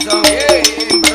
song. Yeah, yeah.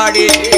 party.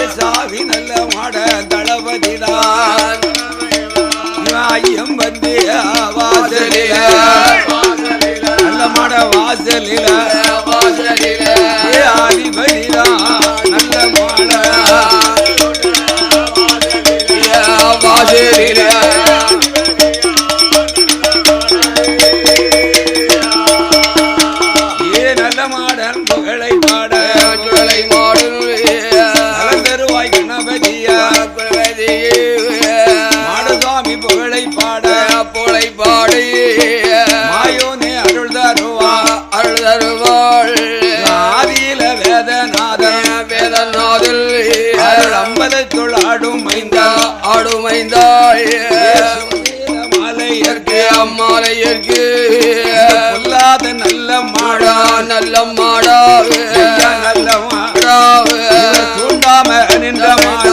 ஏசாவி நல்ல மாட தளபதிடான் ஐயம் வந்து வாசலில நல்ல மாட வாசலில வாசலில அதிபதிடா நல்ல மாட வாசலில மலையற்கு அம்மாலையற்கு பொல்லாத நல்ல மாடா நல்ல ஐயா நல்ல மாடா. தூண்டாம நின்ற மாலை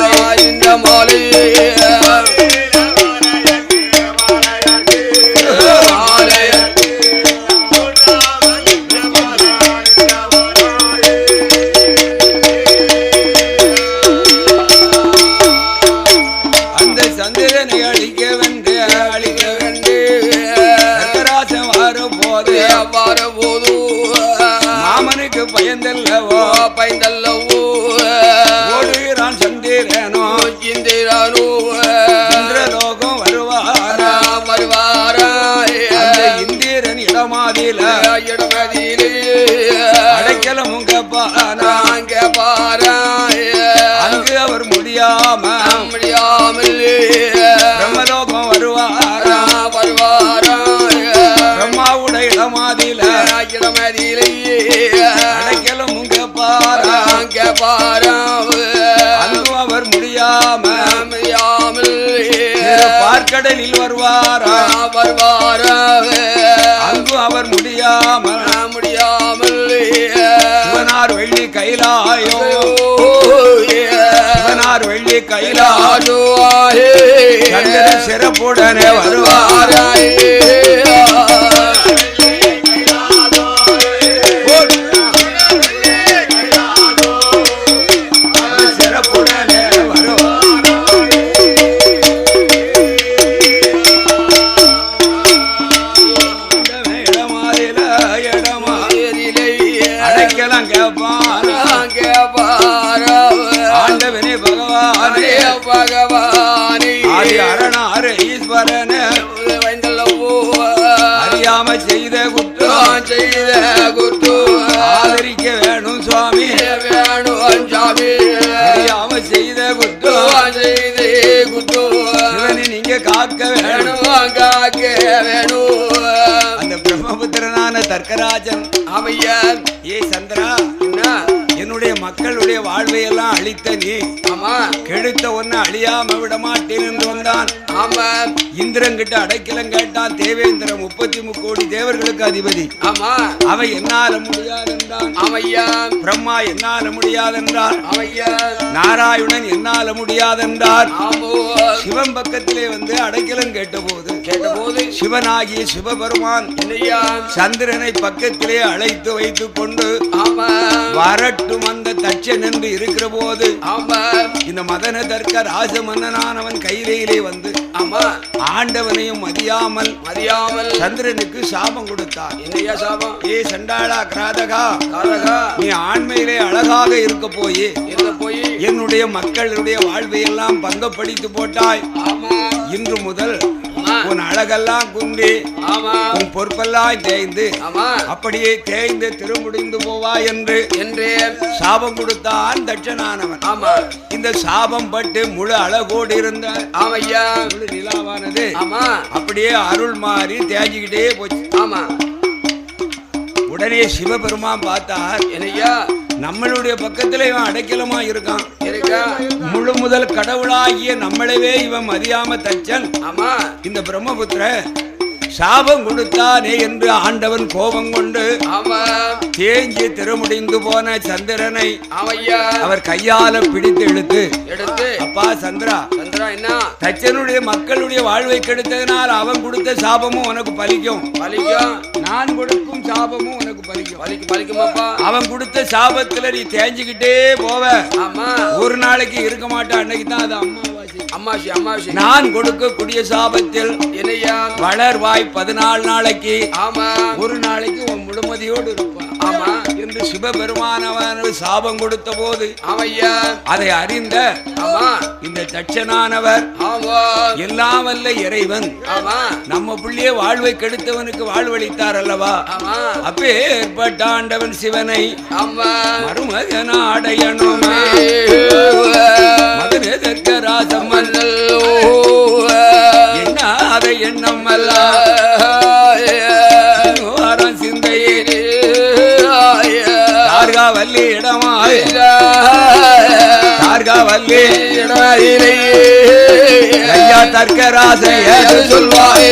திரு வருவாரா? வருவாராவே அங்கு அவர் முடியாமல் முடியாமல் சிவனார் வெள்ளி கைலாயோ சிவனார் வெள்ளி கைலாயோ சந்திரன் சிறப்புடனே வருவாராயே. மக்களுடைய வாழ்வையெல்லாம் அழித்த நீ. ஆமா. கெடுத்த ஒன்னு அழியாம விட மாட்டேன் என்று வந்தான். ஆமா. இந்திரன் கிட்ட அடைக்கலம் கேட்டான். தேவேந்திரன் முப்பத்தி முக்கோடி தேவர்களுக்கு அதிபதி. ஆமா. அவ என்னால முடியாதென்றான். அமையா பிரம்மா என்னால முடியாதென்றார் அமையா நாராயணன் என்னால முடியாதென்றார் ஆமோ. சிவன் பக்கத்திலே வந்து அடைக்கலம் கேட்டபோது கேட்டபோது. சிவனாகிய சிவபெருமான் சந்திரனை பக்கத்திலே அழைத்து வைத்துக் கொண்டு ஆமா. வரட்டும் அந்த தட்சன் என்று இருக்கிற போது ஆமா. இந்த மதன தர்க்க ராஜ மன்னனானவன் கையிலே வந்து ஆமா ஆண்டவனையும் மதியாமல் அறியாமல் சந்திரனுக்கு சாபம் கொடுத்தார். என்னையா சாபம்? ஏ சண்டாளா கிராதகா காரகா நீ ஆண்மையிலே அழகாக இருக்க போய். இருந்த போய். என்னுடைய மக்களுடைய வாழ்வை எல்லாம் பங்கப்படுத்தி போட்டாய். இன்று முதல் உன் அழகெல்லாம் ஆமா. உன் பொறுப்பெல்லாம் தேய்ந்து அப்படியே தேய்ந்து திருமுடிந்து போவா என்று என்று சாபம் கொடுத்தான் தட்சனானவன். ஆமா. இந்த சாபம் பட்டு முழு அழகோடு இருந்த ஆமையா. முழு நிலாவானது ஆமா. அப்படியே அருள் மாறி தேஞ்சிக்கிட்டே போச்சு. ஆமா. உடனே சிவபெருமான் பார்த்தார். என்னையா. நம்மளுடைய பக்கத்துல இவன் அடைக்கலமா இருக்கான். முழு முதல் கடவுளாகிய நம்மளவே இவன் மதியாம தச்சன். ஆமா இந்த பிரம்மபுத்திர சாபம் கொடுத்தானே என்று ஆண்டவன் கோபம் கொண்டு தேஞ்சி திருமுடிந்து போன சந்திரனை அவர் கையால பிடித்து இழுத்து எடுத்து. அப்பா சந்திரா சந்திரா என்ன? தச்சனுடைய மக்களுடைய வாழ்வை கெடுத்ததினால் அவன் கொடுத்த சாபமும் உனக்கு பலிக்கும். பலிக்கும். நான் கொடுக்கும் சாபமும் உனக்கு பலிக்கும். பலிக்கு பலிக்குமாப்பா. அவன் கொடுத்த சாபத்துல நீ தேஞ்சுக்கிட்டே போவ. ஆமா. ஒரு நாளைக்கு இருக்க மாட்டான் அன்னைக்கு தான் அது அம்மாவாசி அம்மாசி அம்மாசி. நான் கொடுக்கக்கூடிய சாபத்தில் என்னையா? வளர்வாய் பதினாலு நாளைக்கு. ஆமா ஒரு நாளைக்கு உன் முழுமதியோடு இருப்பான். என்று சிவபெருமானவன் சாபம் கொடுத்த போது ஆமையா. அதை அறிந்த ஆமா. இந்த தட்சனானவர் ஆமா. எல்லாம் வல்ல இறைவன். ஆமா. நம்ம புள்ளிய வாழ்வை கெடுத்தவனுக்கு வாழ்வளித்தார் அல்லவா? ஆமா. அப்பேற்பட்ட ஆண்டவன் சிவனை ஆமா. மருமகன. அடையணுமே மகனதற்க ராசமன் மன்னல்லோ என்ன அதை எண்ணம் அல்ல? தார்கா வல்லி இடமாய் தார்கா வல்லி ஐயா தர்க்கராசைய சொல்வாயே.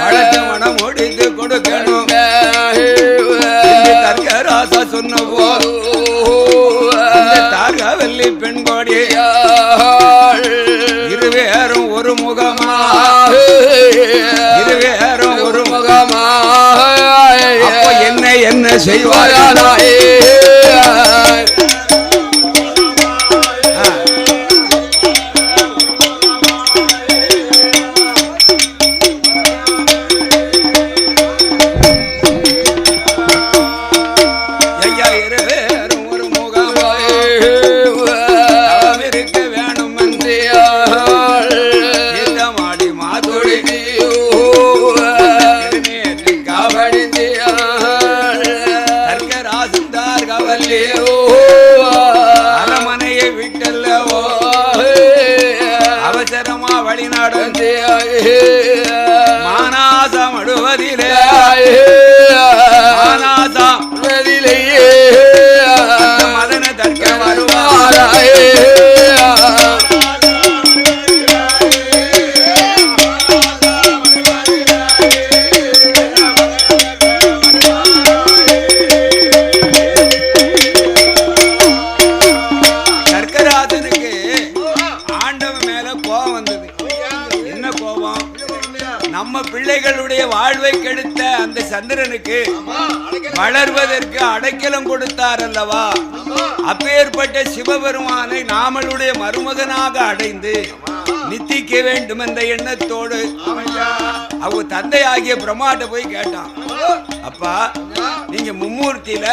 வழக்கு மனம் முடித்து கொடுக்கணும். என்று தர்க்கராசா சொன்ன தார்காவல்லி பெண் கோடி இருவேறும் ஒரு முகமா. இருவேறும் ஒரு முகமா. என்ன என்ன செய்வாயா தார்காவல்லி அரமனையை விட்டல்லவோ அவசரமா வழிநாடு மானாசம் அடுவதிலே அல்லவா அப்பேற்பட்ட சிவபெருமானை நாமளுடைய மருமகனாக அடைந்து நித்திக்க வேண்டும் என்ற எண்ணத்தோடு அவங்க தந்தை ஆகிய பிரம்மாட்ட போய் கேட்டான். அப்பா நீங்க மும்மூர்த்தியில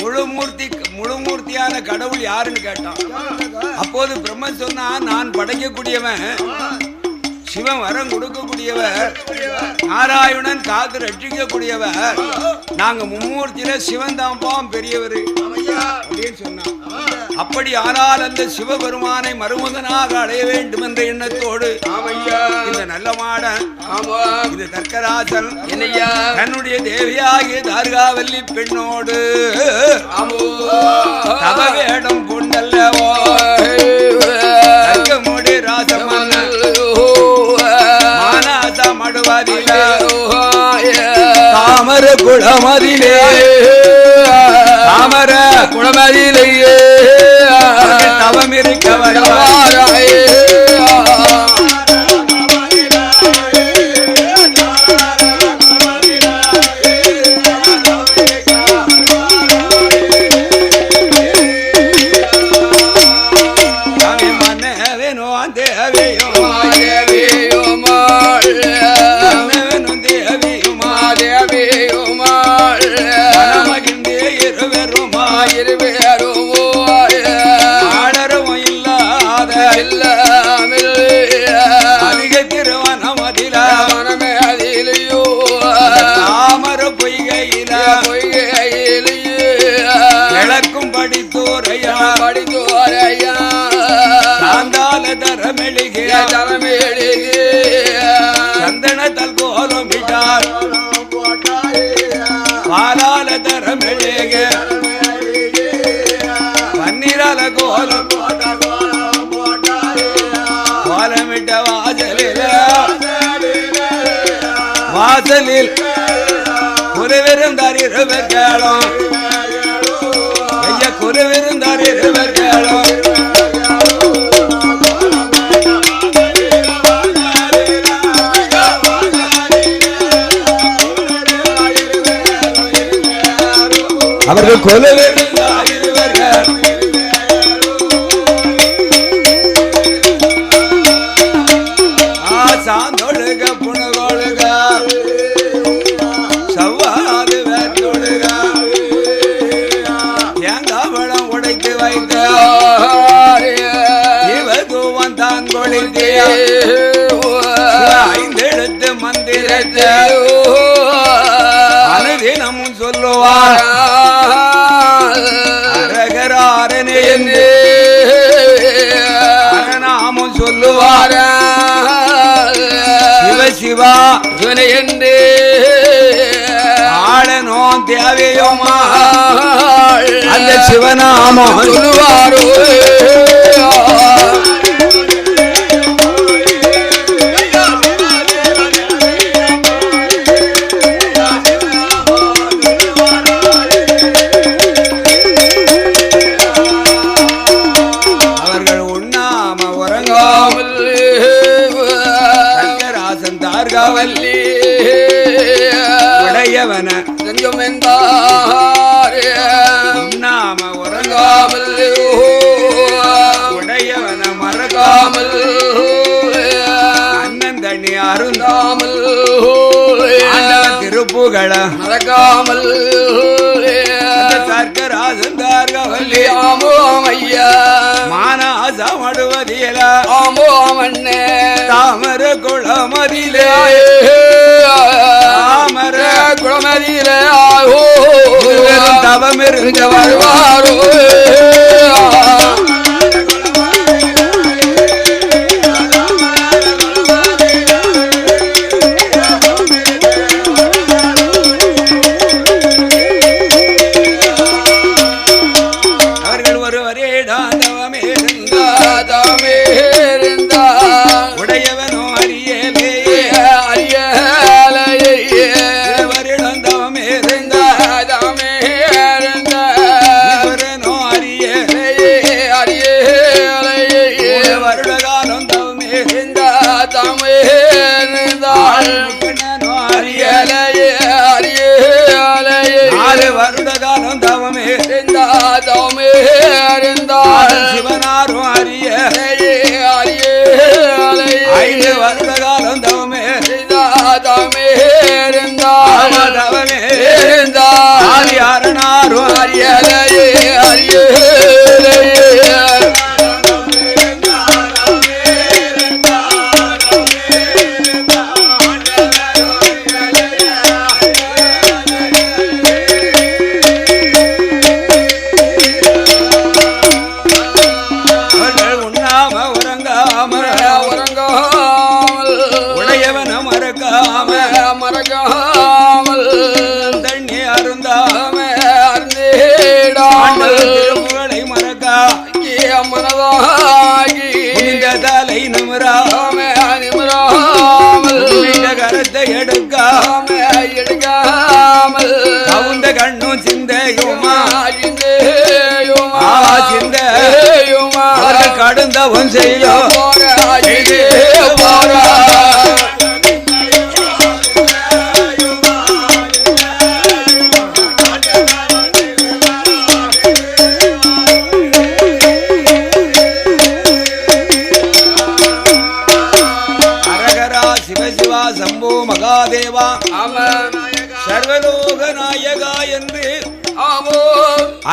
முழு மூர்த்தி முழு மூர்த்தியான கடவுள் யாருன்னு கேட்டான். அப்போது பிரம்மன் சொன்னா நான் படைக்கக்கூடியவன் சிவன் வரம் கொடுக்கக்கூடியவர் நாராயணன் காத்து ரட்சிக்கக்கூடியவர். நாங்க மும்மூர்த்தியில சிவன் தாம்பாம் பெரியவர் அப்படின்னு சொன்னான். அப்படி ஆனால் அந்த சிவபெருமானை மருமகனாக அடைய வேண்டும் என்ற எண்ணத்தோடு இந்த நல்ல மாடன் இந்த தர்க்கராசன் என்னையா. தன்னுடைய தேவியாகிய தார்காவல்லி பெண்ணோடு தவ வேடம் கொண்டல்லவோ. தாமர குளமதிலே தாமர குளமதிலேயே வாசலில் ஒரு வெறும் தரிருவர் கேளும். ஐயா குருவிருந்தார் இருவர்களும் அவர்கள் கொலுவிருந்தார் அரகராரனே என்று அரணாமும் சொல்லுவார். சிவ சிவா. என்று ஆளனோ தேவையோமா. அந்த சிவநாமம். சொல்லுவாரோ. தார்காவல் உடையவன. நெஞ்சம் உண்ணாம உறங்காமல். உடையவன மறக்காமல். அண்ணன் தண்ணி அருந்தாமல். திருப்புகழ. மறக்காமல். தார்காவல்லி ஆமோ ஐயா மானாசம் அடுவதில ஆமோ மண்ணே தாமர குளமதிலே. தாமர குளமதியிலே ஆகோ இருவரும் தவம் இருந்த வருவாரோ.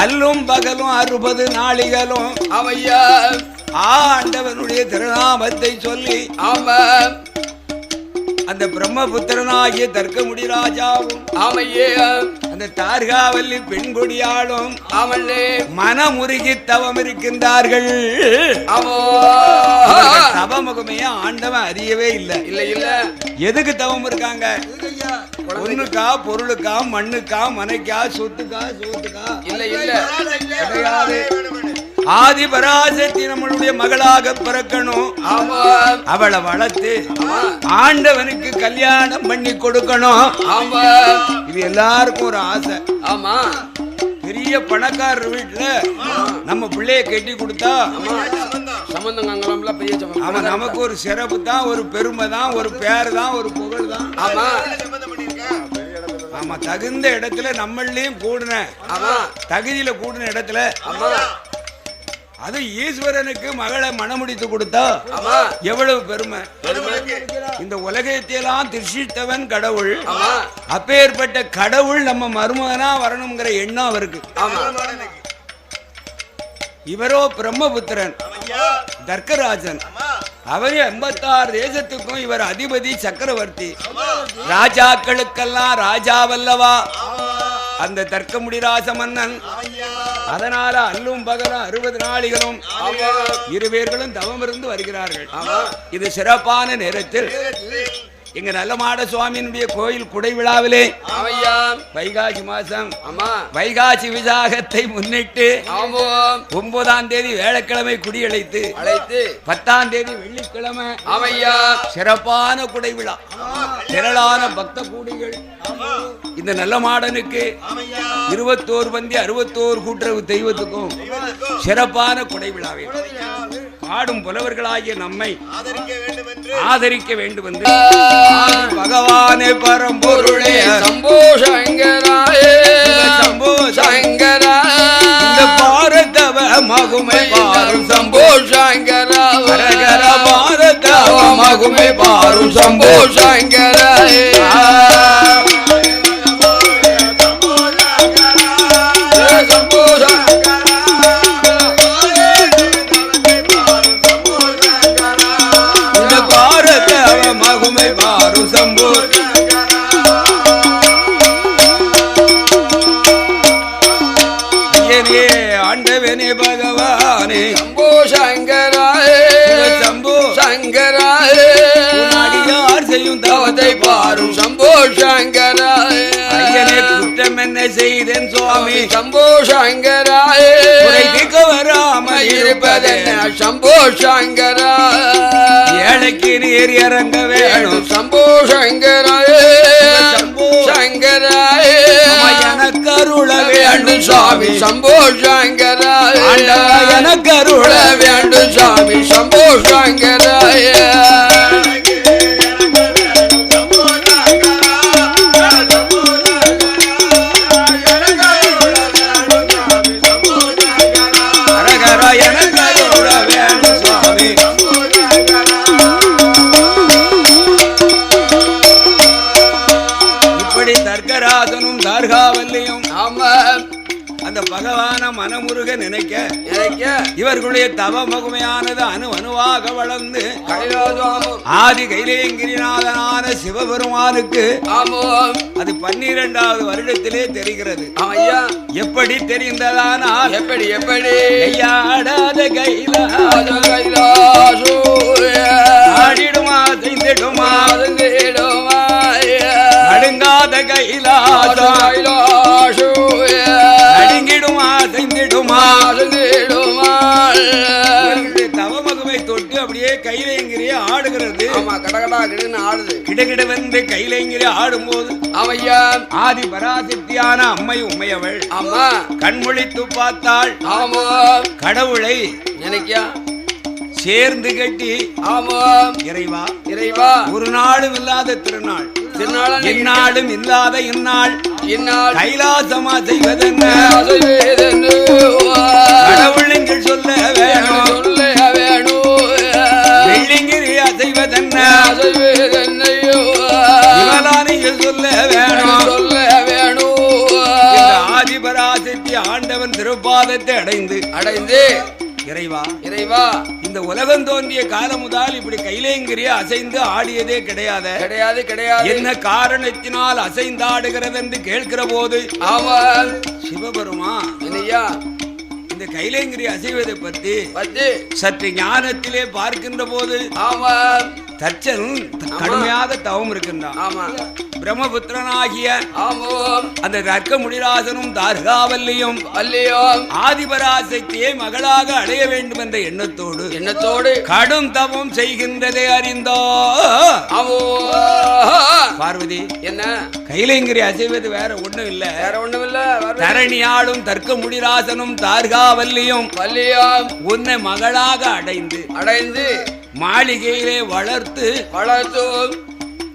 அல்லும் பகலும் அறுபது நாளிகளும் ஆண்டவனுடைய திருநாமத்தை சொல்லி அந்த பிரம்மபுத்திரனாகிய தர்க்கமுடி ராஜாவும் அந்த தார்காவல்லி பெண்கொடியாளும் மனமுருகி தவம் இருக்கின்றார்கள். தவமுகமே ஆண்டவன் அறியவே இல்லை. இல்ல இல்ல. எதுக்கு தவம் இருக்காங்க? பொண்ணுக்கா பொருளுக்கா மண்ணுக்கா மனைக்கா சொத்துக்கா சோத்துக்கா? இல்ல இல்ல. கிடையாது. ஆதி பராசக்தி நம்மளுடைய மகளாக பிறக்கணும். ஆமா அவளை வளர்த்து ஆண்டவனுக்கு கல்யாணம் பண்ணி கொடுக்கணும். ஆமா இது எல்லாருக்கும் ஒரு ஆசை. ஆமா. பெரிய பணக்காரர் வீட்டுல நம்ம பிள்ளைய கட்டி கொடுத்தா சம்பந்தம் பெரிய அவன் நமக்கு ஒரு சிறப்பு தான் ஒரு பெருமை தான் ஒரு பேர் தான் ஒரு புகழ் தான். ஆமா. ஆமா தகுந்த இடத்துல நம்மளையும் கூடின. ஆமா. தகுதியில கூடின இடத்துல ஆமா. அது ஈஸ்வரனுக்கு மகளை மணமுடித்து கொடுத்தா எவ்வளவு பெருமை. இந்த உலகத்தையெல்லாம் திருஷித்தவன் கடவுள். அப்பேற்பட்ட கடவுள் நம்ம மருமகனா வரணுங்கிற எண்ணம் அவருக்கு. இவரோ பிரம்மபுத்திரன். தர்க்கராஜன். அவரே எண்பத்தாறு தேசத்துக்கும் இவர் அதிபதி சக்கரவர்த்தி. ராஜாக்களுக்கெல்லாம் ராஜாவல்லவா அந்த தர்க்க முடிராச மன்னன். அதனால அல்லும் பகலும் அறுபது நாளிகளும் இரு பேர்களும் தவம் இருந்து வருகிறார்கள் இது சிறப்பான நேரத்தில் எங்க நல்லமாட சுவாமியினுடைய கோயில் குடை விழாவிலே வைகாசி மாசம் ஆமா. வைகாசி விசாகத்தை முன்னிட்டு ஒன்பதாம் தேதி வேளக்கிழமை குடியழைத்து அழைத்து பத்தாம் தேதி வெள்ளிக்கிழமை ஆமையா சிறப்பான குடை விழா திரளான பக்த கூடிகள். இந்த நல்ல மாடனுக்கு இருபத்தோரு பந்தி அறுபத்தோரு கூட்டுறவு தெய்வத்துக்கும் சிறப்பான குடை விழாவை பாடும் புலவர்களாகிய நம்மை ஆதரிக்க வேண்டும் என்று பகவானே பரம்பொருளே. சம்போ சங்கராயே. சம்போ சங்கரா. இந்த பாரதவ மகுமை பாரும் சம்போ. சங்கரா. பாரதவ மகுமை பாரும் சம்போ. சம்போ இருப்பதென்ன சம்போ சங்கரா. ஏழைக்கு நீர் இறங்க வேணும். சம்போ சங்கராயே சம்போ. சங்கராயே எனக்கு அருள வேண்டும் சாமி. சம்போ சங்கராயே ஆண்டவா எனக்கு அருள வேண்டும் சாமி. சம்போ சங்கராயே இவர்களுடைய தவ மகுமையானது அணு அணுவாக வளர்ந்து ஆதி கைலேங்கிரிநாதனான சிவபெருமானுக்கு ஆமோ. அது பன்னிரெண்டாவது வருடத்திலே தெரிகிறது. எப்படி தெரிந்ததானால் எப்படி எப்படி? கையில அது ஆடுகிறது. ஆமா கடகடா கிடுன்னு ஆடுது. கிடகிடவென்று கைலேங்கிரி ஆடும்போது ஆமையா ஆதி பராசக்தியான அம்மை உம்மையவள் ஆமா. கண்முழித்து பார்த்தாள். ஆமா. கடவுளை நினைக்கியா சேர்ந்து கட்டி ஆமா. இறைவா இறைவா. ஒரு நாளும் இல்லாத திருநாள். திருநாளன் எந்நாளும் இல்லாத இந்நாள். இந்நாள். கைலாசமா செய்வதென்ன? கடவுள் என்று சொல்ல வேணும். சொல்ல அசைவேதென்னையோ இவலானியில் சொல்ல வேணும். சொல்ல வேணும். இந்த ஆதிபராசக்தி ஆண்டவன் திருப்பாதத்தை அடைந்து. அடைந்து. இறைவா இறைவா. இந்த உலகம் தோன்றிய காலம் முதல் இப்படி கைலேங்கிரிய அசைந்து ஆடியதே கிடையாத. கிடையாது கிடையாது. என்ன காரணத்தினால் அசைந்தாடுகிறது என்று கேட்கிற போது ஆமா சிவபெருமா என்னையா இந்த கைலேங்கிரி அசைவதை பற்றி பத்து சற்று ஞானத்திலே பார்க்கின்ற போது ஆமா தச்சன் கடுமையாக தவம் இருக்கின்றான். ஆமா. பிரம்மபுத்திரனாகிய அந்த தர்க்க முடிராசனும் தார்காவல்லியும் ஆதிபராசக்தியை மகளாக அடைய வேண்டும் என்ற எண்ணத்தோடு எண்ணத்தோடு. கடும் தவம் செய்கின்றதை அறிந்தோ. பார்வதி என்ன? கைலைங்கிரி அசைவது வேற ஒண்ணும் இல்ல. வேற ஒண்ணுமில்ல வர தரணியாளும் தர்க்க முடிராசனும் தார்காவல்லியும் உன்னை மகளாக அடைந்து அடைந்து மாளிகையிலே வளர்த்து வளர்த்து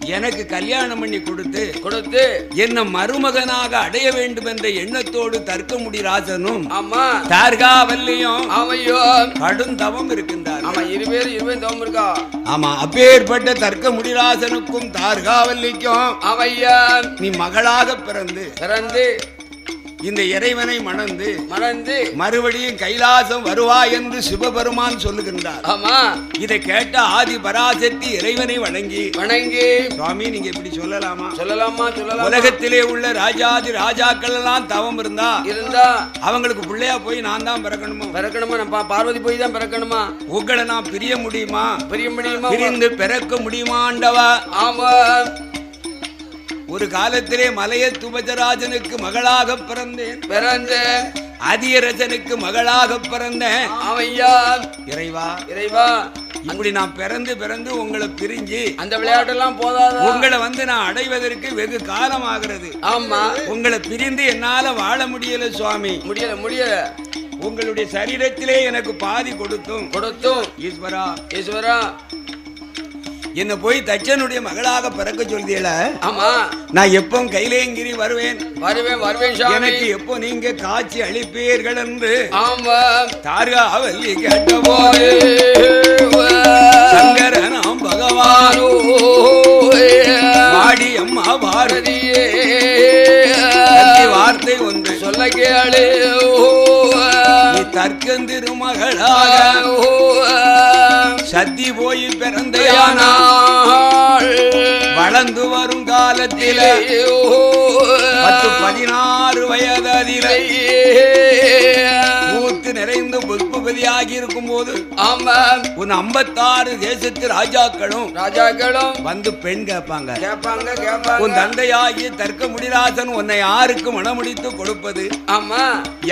எனக்கு கல்யாணம் பண்ணி கொடுத்து கொடுத்து. என்ன மருமகனாக அடைய வேண்டும் என்ற எண்ணத்தோடு தர்க்க முடிராசனும் ஆமா. தார்காவல்லியும் ஆமையோ கடும் தவம் இருக்கின்றார் ஆமா இருபேர் இருபது தவம் இருக்கா? ஆமா அப்பேற்பட்ட தர்க்க முடிராசனுக்கும் தார்காவல்லிக்கும் ஆமையா நீ மகளாக பிறந்து பிறந்து இந்த இறைவனை மணந்து மறந்து மறுபடியும் கைலாசம் வருவாய் என்று சிவபெருமான் சொல்லுகின்றார். ஆமா. இதை கேட்ட ஆதி பராசக்தி இறைவனை வணங்கி வணங்கி. சுவாமி நீங்க இப்படி சொல்லலாமா? சொல்லலாமா சொல்லலாமா? உலகத்திலே உள்ள ராஜாதி ராஜாக்கள் எல்லாம் தவம் இருந்தா இருந்தா. அவங்களுக்கு பிள்ளையா போய் நான் தான் பிறக்கணுமா? பிறக்கணுமா? நம்ம பார்வதி போய் தான் பிறக்கணுமா? உங்களை நான் பிரிய முடியுமா? பிரிய முடியுமா? பிரிந்து பிறக்க முடியுமாண்டவா? ஆமா. ஒரு காலத்திலே மலைய துபஜராஜனுக்கு மகளாக பிறந்தேன். பிறந்து அதியரசனுக்கு மகளாக பிறந்தேன். ஆமையா. இறைவா. இறைவா. இப்படி நான் பிறந்து பிறந்து உங்களை பிரிஞ்சு அந்த விளையாட்டெல்லாம் போதாதா? உங்களை வந்து நான் அடைவதற்கு வெகு காலம் ஆகிறது ஆமா. உங்களை பிரிந்து என்னால வாழ முடியல சுவாமி. முடியல முடியல. உங்களுடைய சரீரத்திலே எனக்கு பாதி கொடுத்தும். கொடுத்தும். ஈஸ்வரா. ஈஸ்வரா. என்ன போய் தச்சனுடைய மகளாக பிறக்க சொல்றீல ஆமா. நான் எப்போ கைலேங்கிரி வருவேன். வருவேன் வருவேன் எனக்கு எப்போ நீங்க காட்சி அளிப்பீர்கள் என்று? ஆமா. தார்காவல்லி கேட்டபோது சங்கரனாம் பகவான் வாடி அம்மா பாரதி சக்தி வார்த்தை ஒன்று சொல்ல கேளு. தற்கன் திருமகளாக சத்தி போய் பிறந்தையானா வளர்ந்து வரும் காலத்திலே பத்து பதினாறு வயதிலே பூத்து நிறைந்து புஷ்பதியாகி இருக்கும் போது ஆமா உன் ஐம்பத்தாறு தேசத்து ராஜாக்களும் ராஜாக்களும் வந்து பெண் கேட்பாங்க. கேட்பாங்க உன் தந்தையாகிய தர்க்க முடிராசன் உன்னை யாருக்கு மணமுடித்து கொடுப்பது? ஆமா.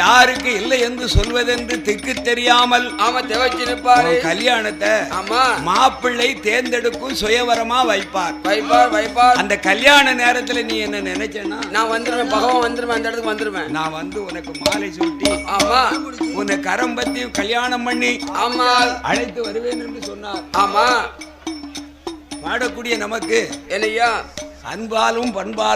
யாருக்கு இல்லை என்று சொல்வதென்று திக்கு தெரியாமல் ஆமா தெவச்சு நிப்பாரு உன் கல்யாணத்தை ஆமா. மாப்பிள்ளை தேர்ந்தெடுக்கும் சுயவரமா வைப்பார். வைப்பார் வைப்பார். அந்த கல்யாண நேரத்துல நீ என்ன நினைச்சேன்னா நான் வந்துருவேன் பகவான் வந்துருவேன் அந்த இடத்துக்கு வந்துருவேன். நான் வந்து உனக்கு மாலை சூட்டி ஆமா. உன்னை கரம் பத்தி கல்யாணம் பண்ணி ஆமா அழைத்து வருவேன் என்று சொன்னார். ஆமா பாடக்கூடிய நமக்கு என்னய்யா அன்பாலும் பண்பாலும்